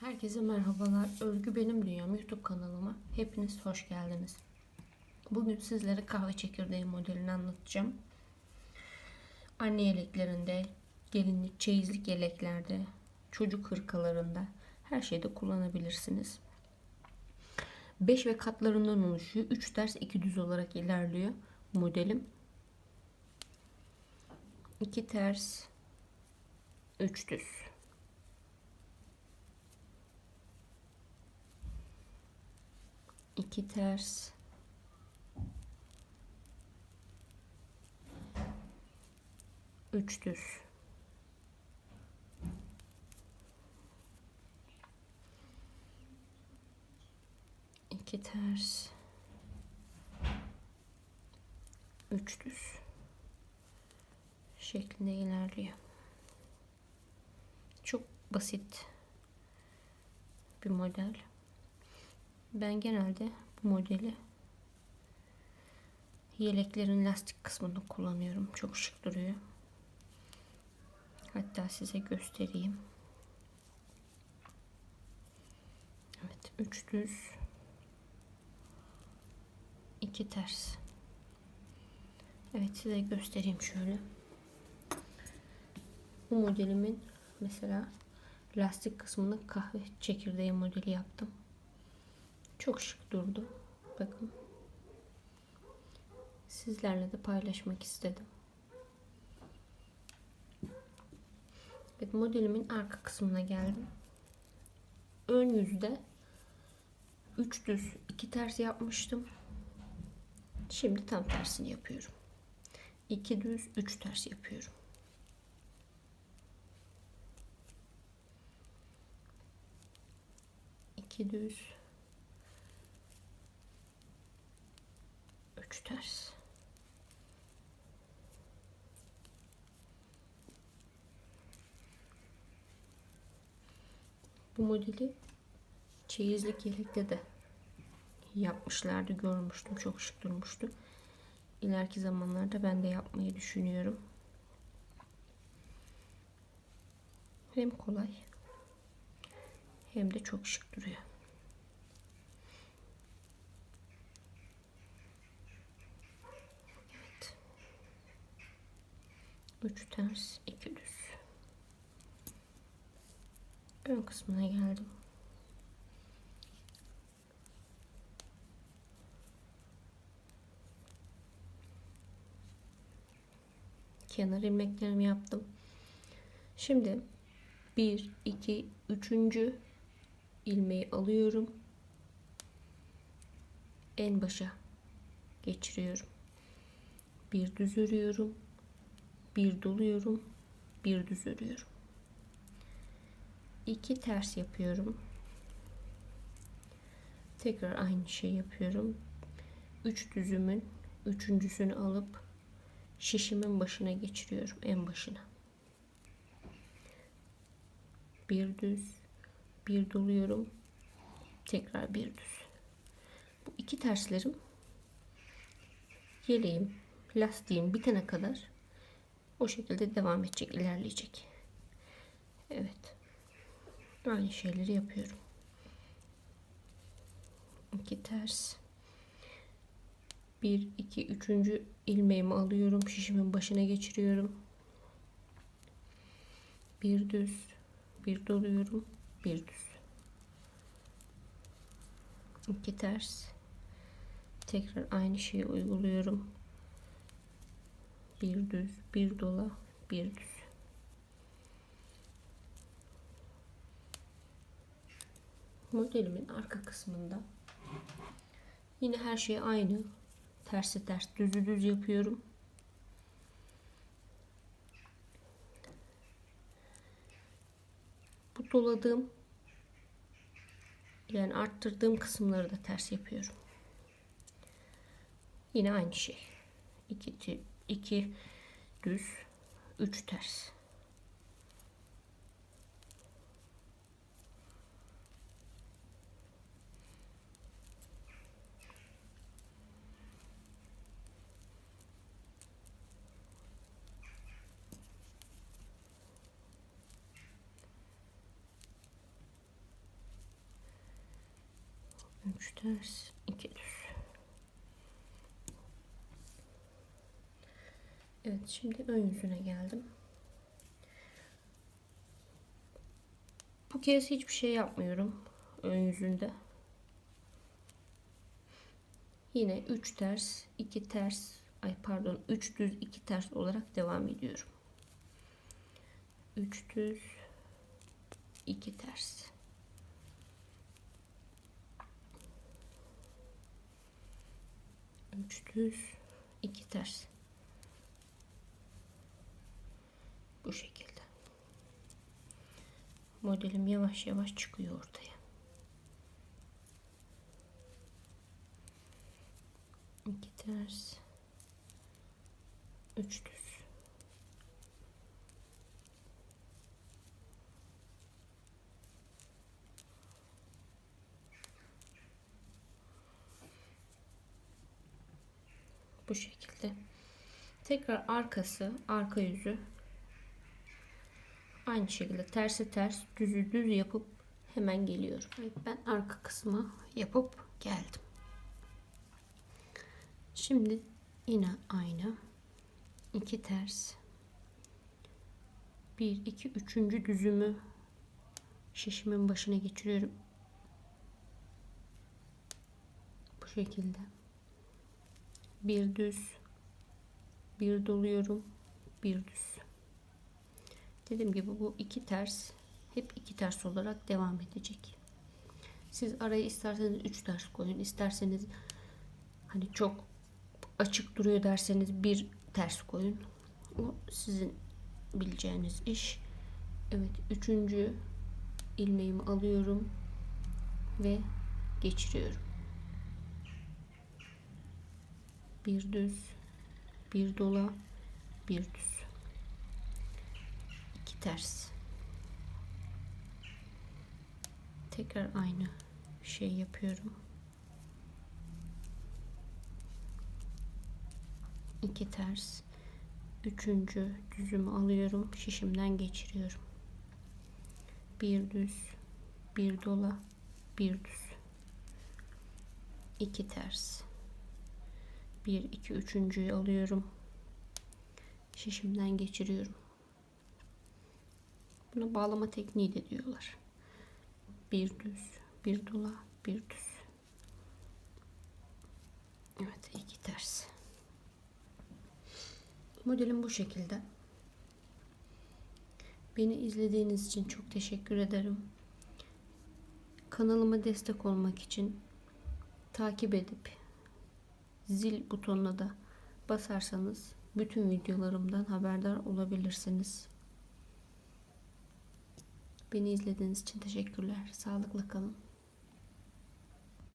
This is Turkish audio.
Herkese merhabalar. Örgü Benim Dünyam YouTube kanalıma hepiniz hoş geldiniz. Bugün sizlere kahve çekirdeği modelini anlatacağım. Anne yeleklerinde, gelinlik, çeyizlik yeleklerde, çocuk hırkalarında her şeyde kullanabilirsiniz. 5 ve katlarından oluşuyor. 3 ters 2 düz olarak ilerliyor modelim. 2 ters 3 düz. İki ters üç düz iki ters üç düz şeklinde ilerliyor. Çok basit bir model. Ben genelde bu modeli yeleklerin lastik kısmını kullanıyorum. Çok şık duruyor. Hatta size göstereyim. Evet, üç düz, iki ters. Evet, size göstereyim şöyle. Bu modelimin mesela lastik kısmını kahve çekirdeği modeli yaptım. Çok şık durdu. Bakın. Sizlerle de paylaşmak istedim. Evet modelimin arka kısmına geldim. Ön yüzde 3 düz 2 ters yapmıştım. Şimdi tam tersini yapıyorum. 2 düz 3 ters yapıyorum. İki düz üç ters. Bu modeli çeyizlik yelekte de yapmışlardı görmüştüm çok şık durmuştu. İleriki zamanlarda ben de yapmayı düşünüyorum. Hem kolay hem de çok şık duruyor. 3 ters 2 düz. Ön kısmına geldim. Kenar ilmeklerimi yaptım. Şimdi 1 2 3. ilmeği alıyorum. En başa geçiriyorum. Bir düz örüyorum bir doluyorum bir düz örüyorum. İki ters yapıyorum. Tekrar aynı şey yapıyorum. Üç düzümün üçüncüsünü alıp şişimin başına geçiriyorum en başına. Bir düz bir doluyorum. Tekrar bir düz. Bu iki terslerim yeleğim lastiğim bitene kadar o şekilde devam edecek, ilerleyecek. Evet. Aynı şeyleri yapıyorum. İki ters. Bir, iki, üçüncü ilmeğimi alıyorum. Şişimin başına geçiriyorum. Bir düz. Bir doluyorum. Bir düz. İki ters. Tekrar aynı şeyi uyguluyorum bir düz bir dola bir düz. Modelimin arka kısmında yine her şey aynı. Tersi ters düzü düz yapıyorum. Bu doladığım yani arttırdığım kısımları da ters yapıyorum. Yine aynı şey. İki 2 düz. 3 ters. 3 ters. 2 düz. Evet şimdi ön yüzüne geldim. Bu kez hiçbir şey yapmıyorum ön yüzünde. Yine 3 ters 2 ters ay pardon 3 düz 2 ters olarak devam ediyorum. 3 düz 2 ters. Üç düz, iki ters. Bu şekilde. Modelim yavaş yavaş çıkıyor ortaya. İki ters. Üç düz. Bu şekilde. Tekrar arkası, arka yüzü aynı şekilde tersi ters, düzü düz yapıp hemen geliyorum. Evet, ben arka kısmı yapıp geldim. Şimdi yine aynı. iki ters. Bir, iki, üçüncü düzümü şişimin başına geçiriyorum. Bu şekilde bir düz bir doluyorum bir düz dediğim gibi bu iki ters hep iki ters olarak devam edecek. Siz araya isterseniz üç ters koyun isterseniz hani çok açık duruyor derseniz bir ters koyun. O sizin bileceğiniz iş. Evet üçüncü ilmeğimi alıyorum ve geçiriyorum. Bir düz bir dola bir düz ters. Tekrar aynı şey yapıyorum. İki ters. Üçüncü düzümü alıyorum. Şişimden geçiriyorum. Bir düz bir dola bir düz. İki ters. 1 2 üçüncüyü alıyorum. Şişimden geçiriyorum buna bağlama tekniği de diyorlar. Bir düz bir dola bir düz. Evet iki ters. Modelim bu şekilde. Beni izlediğiniz için çok teşekkür ederim. Kanalıma destek olmak için takip edip zil butonuna da basarsanız bütün videolarımdan haberdar olabilirsiniz. Beni izlediğiniz için teşekkürler. Sağlıkla kalın.